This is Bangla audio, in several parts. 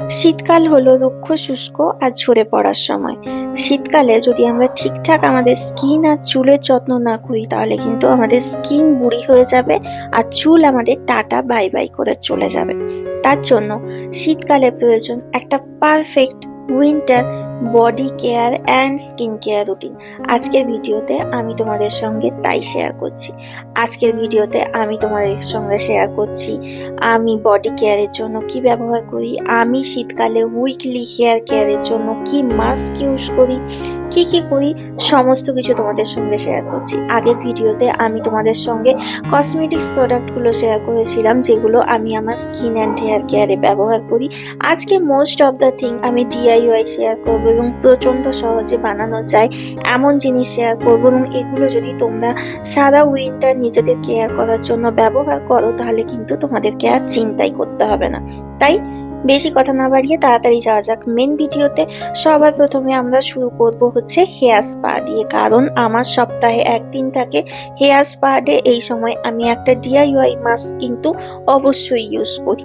শীতকাল হলো রুক্ষ, শুষ্ক আর ঝরে পড়ার সময়। শীতকালে যদি আমরা ঠিকঠাক আমাদের স্কিন আর চুলের যত্ন না করি, তাহলে কিন্তু আমাদের স্কিন বুড়ি হয়ে যাবে আর চুল আমাদের টাটা, বাই বাই করে চলে যাবে। তার জন্য শীতকালে প্রয়োজন একটা perfect winter body care and skin care routine. আজকের ভিডিওতে আমি তোমাদের সঙ্গে তাই শেয়ার করছি। আজকের ভিডিওতে আমি তোমাদের সঙ্গে শেয়ার করছি, আমি বডি কেয়ারের জন্য কি ব্যবহার করি, আমি শীতকালে উইকলি হেয়ার কেয়ারের জন্য কি মাস্ক ইউজ করি, কি কি করি, সমস্ত কিছু তোমাদের সঙ্গে শেয়ার করছি। আগের ভিডিওতে আমি তোমাদের সঙ্গে কসমেটিক্স প্রোডাক্টগুলো শেয়ার করেছিলাম, যেগুলো আমি আমার স্কিন অ্যান্ড হেয়ার কেয়ারে ব্যবহার করি। আজকে মোস্ট অফ দ্য থিং আমি ডিআইওয়াই শেয়ার করব এবং প্রচণ্ড সহজে বানানো যায়, এমন জিনিস শেয়ার করব এবং এগুলো যদি তোমরা সারা উইন্টার নিজেদের কেয়ার করার জন্য ব্যবহার করো, তাহলে কিন্তু তোমাদেরকে আর চিন্তাই করতে হবে না। তাই বেশি কথা না বাড়িয়ে তাড়াতাড়ি যাওয়া যাক। মেন ভিডিওতে সবার প্রথমে আমরা শুরু করব হচ্ছে হেয়ার স্পা দিয়ে, কারণ আমার সপ্তাহে একদিন থাকে হেয়ার স্পা ডে এই সময় আমি একটা ডিআইওয়াই মাস্ক কিন্তু অবশ্যই ইউজ করি।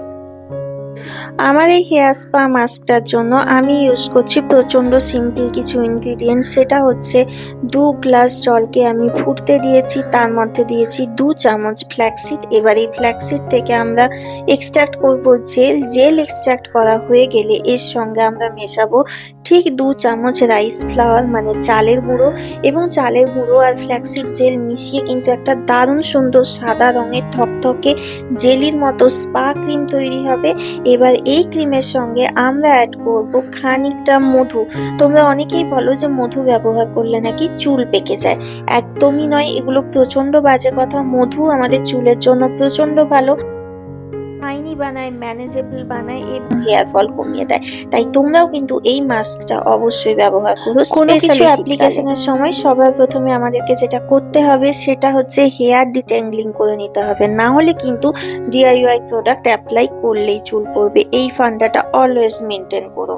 আমার এই হেয়ার স্পা মাস্কটার জন্য আমি ইউজ করছি প্রচণ্ড সিম্পল কিছু ইনগ্রিডিয়েন্ট সেটা হচ্ছে দু গ্লাস জলকে আমি ফুটতে দিয়েছি, তার মধ্যে দিয়েছি দু চামচ ফ্ল্যাক্সিড এবার এই ফ্ল্যাক্সিড থেকে আমরা এক্সট্রাক্ট করব জেল জেল এক্সট্র্যাক্ট করা হয়ে গেলে এর সঙ্গে আমরা মেশাবো ঠিক দু চামচ রাইস ফ্লাওয়ার মানে চালের গুঁড়ো এবং চালের গুঁড়ো আর ফ্ল্যাক্সিড জেল মিশিয়ে কিন্তু একটা দারুণ সুন্দর সাদা রঙের থকথকে জেলির মতো স্পা ক্রিম তৈরি হবে। এবার এই ক্রিমের সঙ্গে আমরা অ্যাড করব খানিকটা মধু। তোমরা অনেকেই বলো যে মধু ব্যবহার করলে নাকি চুল পেকে যায়। একদমই নয়, এগুলো প্রচণ্ড বাজে কথা। মধু আমাদের চুলের জন্য প্রচণ্ড ভালো। শাইনি বানায় ম্যানেজেবল বানায় এবং হেয়ার ফল কমিয়ে দেয়। তাই তোমরাও কিন্তু এই মাস্কটা অবশ্যই ব্যবহার করো। কোনো কিছু অ্যাপ্লিকেশনের সময় সবার প্রথমে আমাদেরকে যেটা করতে হবে সেটা হচ্ছে হেয়ার ডিট্যাঙ্গলিং করে নিতে হবে। না হলে কিন্তু ডিআইওয়াই প্রোডাক্ট অ্যাপ্লাই করলেই চুল পড়বে। এই ফান্ডাটা অলওয়েজ মেনটেন করো।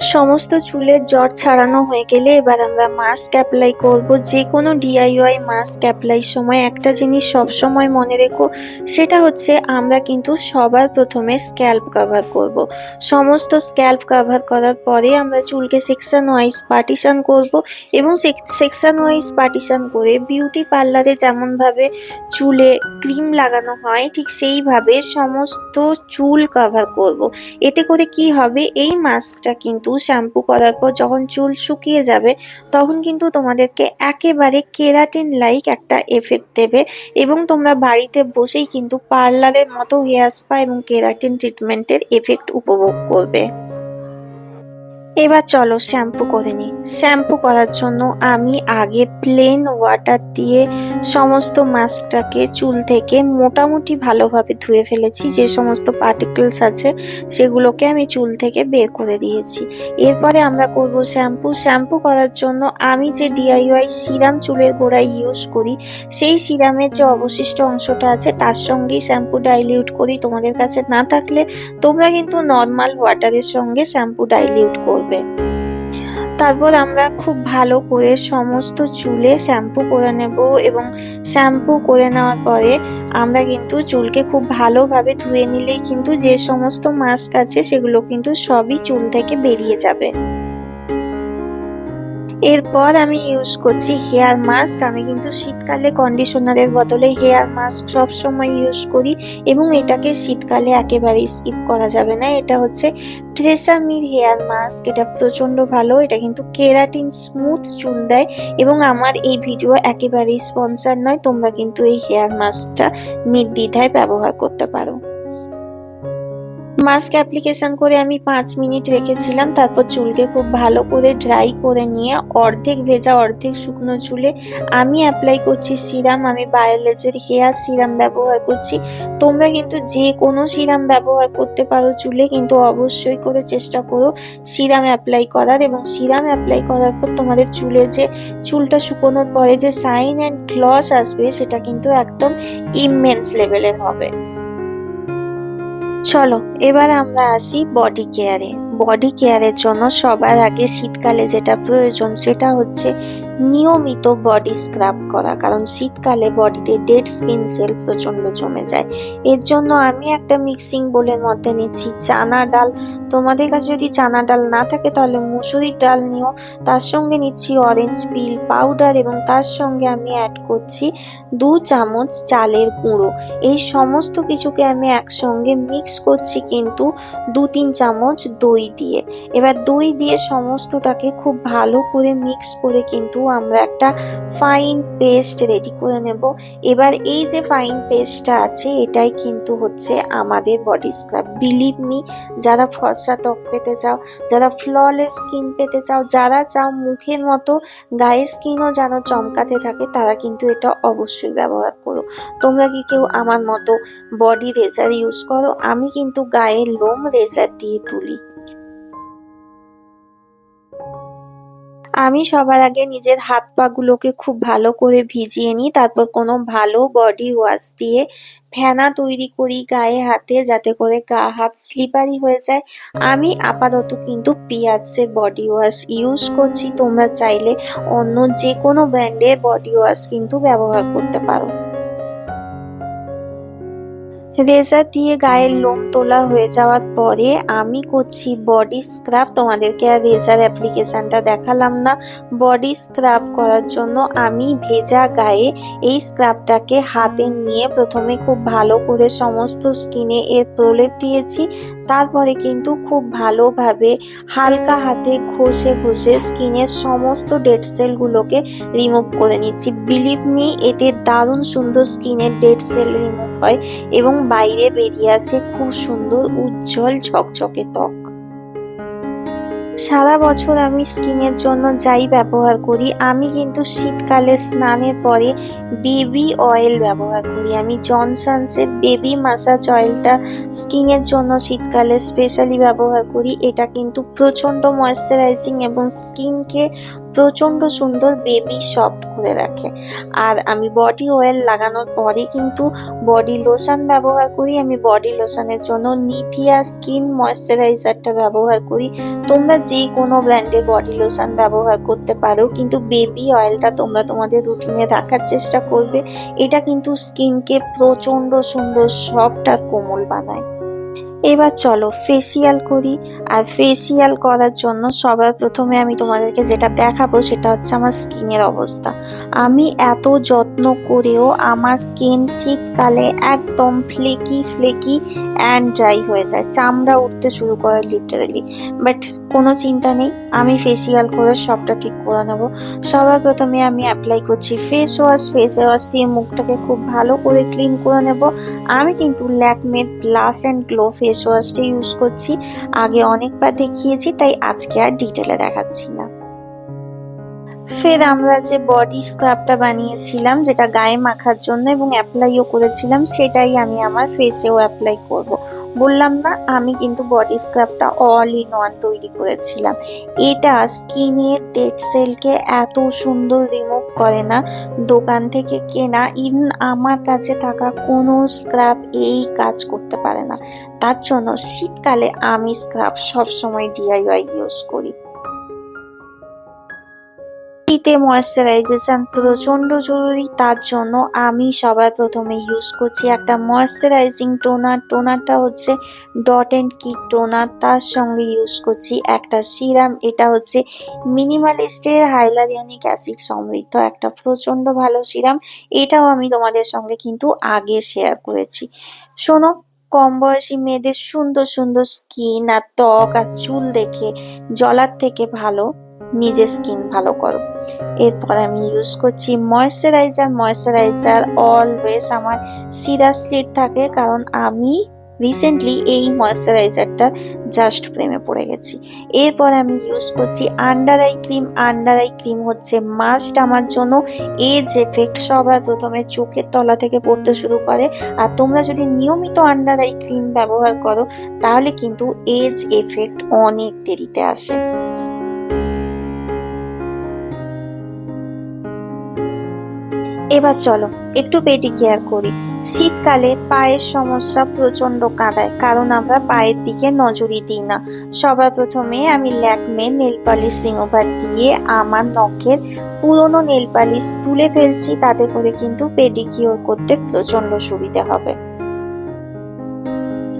সমস্ত চুলের জট ছাড়ানো হয়ে গেলে এবার আমরা মাস্ক অ্যাপ্লাই করব। যে কোনো ডিআইওয়াই মাস্ক অ্যাপ্লাই সময়। একটা জিনিস সব সময় মনে রেখো, সেটা হচ্ছে আমরা কিন্তু সবার প্রথমে স্ক্যাল্প কভার করব। সমস্ত স্ক্যাল্প কভার করার পরে আমরা চুলকে সেকশন ওয়াইজ পার্টিশন করব এবং সেকশন ওয়াইজ পার্টিশন করে বিউটি পার্লারে যেমনভাবে চুলে ক্রিম লাগানো হয়, ঠিক সেইভাবে সমস্ত চুল কভার করব। এতে করে কি হবে? এই মাস্কটা কিন্তু শ্যাম্পু করার পর যখন চুল শুকিয়ে যাবে, তখন কিন্তু তোমাদেরকে একেবারে কেরাটিন লাইক একটা এফেক্ট দেবে এবং তোমরা বাড়িতে বসেই কিন্তু পার্লারের মতো হেয়ার স্পা এবং কেরাটিন ট্রিটমেন্টের এফেক্ট উপভোগ করবে। এবার চলো শ্যাম্পু করে নিই। শ্যাম্পু করার জন্য আমি আগে প্লেন ওয়াটার দিয়ে সমস্ত মাস্কটাকে চুল থেকে মোটামুটি ভালোভাবে ধুয়ে ফেলেছি। যে সমস্ত পার্টিকেলস আছে, সেগুলোকে আমি চুল থেকে বের করে দিয়েছি। এরপরে আমরা করব শ্যাম্পু। শ্যাম্পু করার জন্য আমি যে ডিআইওয়াই সিরাম চুলের গোড়ায় ইউজ করি, সেই সিরামের যে অবশিষ্ট অংশটা আছে, তার সঙ্গেই শ্যাম্পু ডাইলিউট করি। তোমাদের কাছে না থাকলে তোমরা কিন্তু নর্মাল ওয়াটারের সঙ্গে শ্যাম্পু ডাইলিউট করবে। তারপর আমরা খুব ভালো করে সমস্ত চুলে শ্যাম্পু করে নেব এবং শ্যাম্পু করে নেওয়ার পরে আমরা কিন্তু চুলকে খুব ভালোভাবে ধুয়ে নিলেই কিন্তু যে সমস্ত মাস্ক আছে সেগুলো কিন্তু সবই চুল থেকে বেরিয়ে যাবে। এরপর আমি ইউজ করছি হেয়ার মাস্ক আমি কিন্তু শীতকালে কন্ডিশনারের বদলে হেয়ার মাস্ক সব সময় ইউজ করি এবং এটাকে শীতকালে একেবারেই স্কিপ করা যাবে না। এটা হচ্ছে ট্রেসামির হেয়ার মাস্ক এটা প্রচণ্ড ভালো। এটা কিন্তু কেরাটিন স্মুথ চুল দেয় এবং আমার এই ভিডিও একেবারেই স্পন্সর নয়। তোমরা কিন্তু এই হেয়ার মাস্কটা নির্দ্বিধায় ব্যবহার করতে পারো। মাস্ক অ্যাপ্লিকেশন করে আমি পাঁচ মিনিট রেখেছিলাম। তারপর চুলকে খুব ভালো করে ড্রাই করে নিয়ে অর্ধেক ভেজা, অর্ধেক শুকনো চুলে আমি অ্যাপ্লাই করছি সিরাম আমি বায়োলেজের হেয়ার সিরাম ব্যবহার করছি। তোমরা কিন্তু যে কোনো সিরাম ব্যবহার করতে পারো চুলে, কিন্তু অবশ্যই করে চেষ্টা করো সিরাম অ্যাপ্লাই করার এবং সিরাম অ্যাপ্লাই করার পর তোমাদের চুলে যে চুলটা শুকোনোর পরে যে সাইন অ্যান্ড গ্লস আসবে, সেটা কিন্তু একদম ইমেন্স লেভেলের হবে। চলো, এবার আমরা আসি বডি কেয়ারে বডি কেয়ারের জন্য সবার আগে শীতকালে যেটা প্রয়োজন সেটা হচ্ছে নিয়মিত বডি স্ক্রাব করা, কারণ শীতকালে বডিতে ডেড স্কিন সেল প্রচণ্ড জমে যায়। এর জন্য আমি একটা মিক্সিং বোলের মধ্যে নিচ্ছি চানা ডাল। তোমাদের কাছে যদি চানা ডাল না থাকে, তাহলে মুসুরির ডাল নিও। তার সঙ্গে নিচ্ছি অরেঞ্জ পিল পাউডার এবং তার সঙ্গে আমি অ্যাড করছি দু চামচ চালের গুঁড়ো। এই সমস্ত কিছুকে আমি একসঙ্গে মিক্স করছি কিন্তু দু তিন চামচ দই দিয়ে। এবার দই দিয়ে সমস্তটাকে খুব ভালো করে মিক্স করে কিন্তু আমরা একটা ফাইন পেস্ট রেডি করে নেব। এবার এই যে ফাইন পেস্টটা আছে, এটাই কিন্তু হচ্ছে আমাদের বডি স্ক্রাব বিলিভ মি যারা ফর্সা ত্বক পেতে চাও, যারা ফ্ললেস স্কিন পেতে চাও, যারা চাও মুখের মতো গায়ের স্কিনও যেন চমকাতে থাকে, তারা কিন্তু এটা অবশ্যই ব্যবহার করো। তোমরা কি কেউ আমার মতো বডি রেজার ইউজ করো? আমি কিন্তু গায়ে লোম রেজার দিয়ে তুলি। আমি সবার আগে নিজের হাত পা গুলোকে খুব ভালো করে ভিজিয়ে নিই, তারপর কোনো ভালো বডি ওয়াশ দিয়ে ফেনা তৈরি করি গায়ে হাতে, যাতে করে গা হাত স্লিপারি হয়ে যায়। আমি আপাতত কিন্তু পিয়াজের বডি ওয়াশ ইউজ করছি, তোমরা চাইলে অন্য যে কোনো ব্র্যান্ডের বডি ওয়াশ কিন্তু ব্যবহার করতে পারো। রেজার দিয়ে গায়ের লোম তোলা হয়ে যাওয়ার পরে আমি করছি বডি স্ক্রাব তোমাদেরকে আর রেজার অ্যাপ্লিকেশানটা দেখালাম না। বডি স্ক্রাব করার জন্য আমি ভেজা গায়ে এই স্ক্রাবটাকে হাতে নিয়ে প্রথমে খুব ভালো করে সমস্ত স্কিনে এর প্রলেপ দিয়েছি। তারপরে কিন্তু খুব ভালোভাবে হালকা হাতে ঘষে ঘষে স্কিনের সমস্ত ডেড সেলগুলোকে রিমুভ করে নিচ্ছি। বিলিভ মি এতে দারুণ সুন্দর স্কিনের ডেড সেল রিমুভ হয় এবং বাইরে বেরিয়ে আসে খুব সুন্দর উজ্জ্বল ঝকঝকে ত্বক। সারা বছর আমি স্কিনের জন্য যাই ব্যবহার করি, আমি কিন্তু শীতকালে স্নানের পরে বেবি অয়েল ব্যবহার করি। আমি জনসনসের বেবি মাসাজ অয়েলটা স্কিনের জন্য শীতকালে স্পেশালি ব্যবহার করি। এটা কিন্তু প্রচণ্ড ময়েশ্চারাইজিং এবং স্কিনকে প্রচণ্ড সুন্দর বেবি সফট করে রাখে। আর আমি বডি অয়েল লাগানোর পরে কিন্তু বডি লোশন ব্যবহার করি। আমি বডি লোশনের জন্য নিভিয়া স্কিন ময়েশ্চারাইজারটা ব্যবহার করি। তোমরা যে কোনো ব্র্যান্ডের বডি লোশন ব্যবহার করতে পারো, কিন্তু বেবি অয়েলটা তোমরা তোমাদের রুটিনে রাখার চেষ্টা করবে। এটা কিন্তু স্কিনকে প্রচণ্ড সুন্দর সফট আর কোমল বানায়। এবার চলো ফেসিয়াল করি। আর ফেসিয়াল করার জন্য সবার প্রথমে আমি তোমাদেরকে যেটা দেখাবো সেটা হচ্ছে আমার স্কিনের অবস্থা। আমি এত যত্ন করেও আমার স্কিন শীতকালে একদম ফ্লেকি ফ্লেকি অ্যান্ড ড্রাই হয়ে যায়। চামড়া উঠতে শুরু করে লিটারেলি বাট কোনো চিন্তা নেই। আমি ফেসিয়াল করে সবটা ঠিক করে নেব। সবার প্রথমে আমি অ্যাপ্লাই করছি ফেস ওয়াশ ফেস ওয়াশ দিয়ে মুখটাকে খুব ভালো করে ক্লিন করে নেব। আমি কিন্তু ল্যাকমেড প্লাস অ্যান্ড গ্লো ফেস ওয়াশটা ইউজ করছি। আগে অনেকবার দেখিয়েছি, তাই আজকে আর ডিটেলে দেখাচ্ছি না। ফের আমরা যে বডি স্ক্রাবটা বানিয়েছিলাম, যেটা গায়ে মাখার জন্য এবং অ্যাপ্লাইও করেছিলাম, সেটাই আমি আমার ফেসেও অ্যাপ্লাই করব। বললাম না, আমি কিন্তু বডি স্ক্রাবটা অল ইন ওয়ান তৈরি করেছিলাম। এটা স্কিনের ডেড সেলকে এত সুন্দর রিমুভ করে না, দোকান থেকে কেনা ইভেন আমার কাছে থাকা কোনো স্ক্রাব এই কাজ করতে পারে না। তার জন্য শীতকালে আমি স্ক্রাব সবসময় ডিআইওয়াই ইউজ করি। শীতে ময়েশ্চারাইজেশন প্রচণ্ড জরুরি, তার জন্য আমি সবার প্রথমে ইউজ করছি একটা ময়েশ্চারাইজিং টোনার টোনারটা হচ্ছে ডট অ্যান্ড কিট টোনার তার সঙ্গে ইউজ করছি একটা সিরাম এটা হচ্ছে মিনিমালিস্টের হাইলারিয়নিক অ্যাসিড সমৃদ্ধ একটা প্রচণ্ড ভালো সিরাম এটাও আমি তোমাদের সঙ্গে কিন্তু আগে শেয়ার করেছি। শোনো, কম বয়সী মেয়েদের সুন্দর সুন্দর স্কিন আর ত্বক আর চুল দেখে, জলার থেকে ভালো। নিজের স্কিন ভালো করো। এরপর আমি ইউজ করছি ময়েশ্চারাইজার ময়েশ্চারাইজার অলওয়েজ আমার সিরাসলিট থাকে কারণ আমি রিসেন্টলি এই ময়েশ্চারাইজারটা জাস্ট প্রেমে পড়ে গেছি। এরপর আমি ইউজ করছি under eye cream under eye cream হচ্ছে মাস্ট আমার জন্য এজ এফেক্ট সবার প্রথমে চোখের তলা থেকে পড়তে শুরু করে। আর তোমরা যদি নিয়মিত আন্ডার আই ক্রিম ব্যবহার করো তাহলে কিন্তু এজ এফেক্ট অনেক দেরিতে আসে। এবার চলো, একটু পেটি কেয়ার করি। শীতকালে পায়ের সমস্যা প্রচণ্ড কাঁদায়, কারণ আমরা পায়ের দিকে নজরই দিই না। সবার প্রথমে আমি ল্যাকমে নেল পালিশ রিমুভার দিয়ে আমার নখের পুরনো নেল পালিশ তুলে ফেলছি, তাতে করে কিন্তু পেডিকিওর করতে প্রচণ্ড সুবিধা হবে।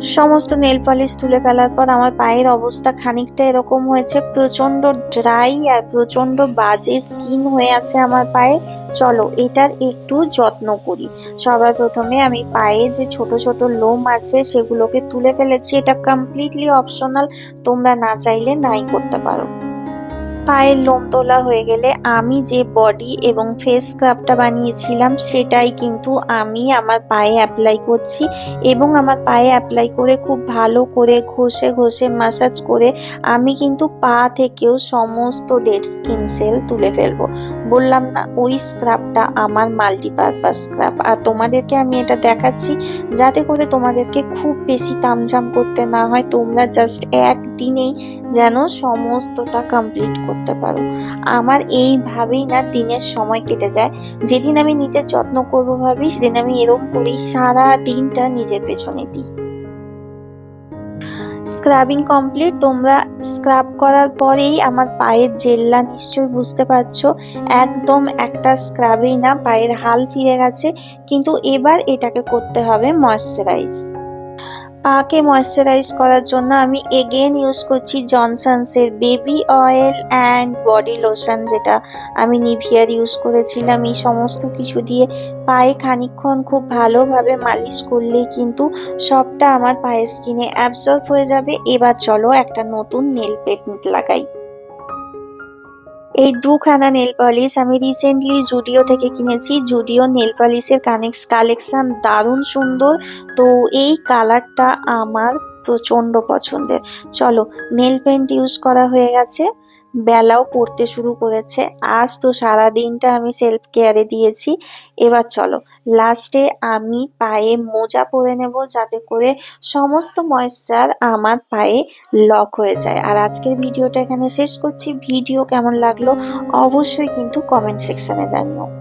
সমস্ত নেল পলিশ তুলে ফেলার পর আমার পায়ের অবস্থা খানিকটা এরকম হয়েছে প্রচণ্ড ড্রাই আর প্রচণ্ড বাজে স্কিন হয়ে আছে আমার পায়ে। চলো, এটার একটু যত্ন করি। সবার প্রথমে আমি পায়ে যে ছোট ছোট লোম আছে, সেগুলোকে তুলে ফেলেছি। এটা কমপ্লিটলি অপশনাল তোমরা না চাইলে নাই করতে পারো। পায়ের লোম তোলা হয়ে গেলে আমি যে বডি এবং ফেস স্ক্রাবটা বানিয়েছিলাম, সেটাই কিন্তু আমি আমার পায়ে অ্যাপ্লাই করছি এবং আমার পায়ে অ্যাপ্লাই করে খুব ভালো করে ঘষে ঘষে মাসাজ করে আমি কিন্তু পা থেকেও সমস্ত ডেড স্কিন সেল তুলে ফেলব। বললাম না, ওই স্ক্রাবটা আমার মাল্টিপারপাস স্ক্রাব আর তোমাদেরকে আমি এটা দেখাচ্ছি, যাতে করে তোমাদেরকে খুব বেশি তামঝাম করতে না হয়, তোমরা জাস্ট একদিনেই যেন সমস্তটা কমপ্লিট করতে পারো। আমার এইভাবেই না দিনের সময় কেটে যায়। যেদিন আমি নিজের যত্ন করব ভাবি, সেদিন আমি এরকম করেই সারা দিনটা নিজের পেছনে দিই। স্ক্রাবিং কমপ্লিট তোমরা স্ক্রাব করার পরেই আমার পায়ের জেল্লা নিশ্চয়ই বুঝতে পারছ। একদম একটা স্ক্রাবেই না, পায়ের হাল ফিরে গেছে। কিন্তু এবার এটাকে করতে হবে ময়শ্চারাইজ পাকে ময়শ্চারাইজ করার জন্য আমি এগেন ইউজ করছি জনসনসের baby oil and body lotion যেটা আমি নিভিয়ার ইউজ করেছিলাম। এই সমস্ত কিছু দিয়ে পায়ে খানিকক্ষণ খুব ভালোভাবে মালিশ করলেই কিন্তু সবটা আমার পায়ের স্কিনে অ্যাবসর্ব হয়ে যাবে। এবার চলো একটা নতুন নেল পেন্ট লাগাই। এই দুখানা নেল পলিশ আমি রিসেন্টলি জুডিও থেকে কিনেছি। জুডিও নেল পলিশের কানেক্স কালেকশান দারুণ সুন্দর। তো এই কালারটা আমার প্রচণ্ড পছন্দের। চলো নেল পেন্ট ইউজ করা হয়ে গেছে। বেলাও পড়তে শুরু করেছে। আজ তো সারা দিনটা আমি সেলফ কেয়ারে দিয়েছি। এবার চলো লাস্টে আমি পায়ে মোজা পরে নেব যাতে করে সমস্ত ময়েশ্চার আমার পায়ে লক হয়ে যায়। আর আজকের ভিডিওটা এখানে শেষ করছি। ভিডিও কেমন লাগল অবশ্যই কিন্তু কমেন্ট সেকশানে জানিও।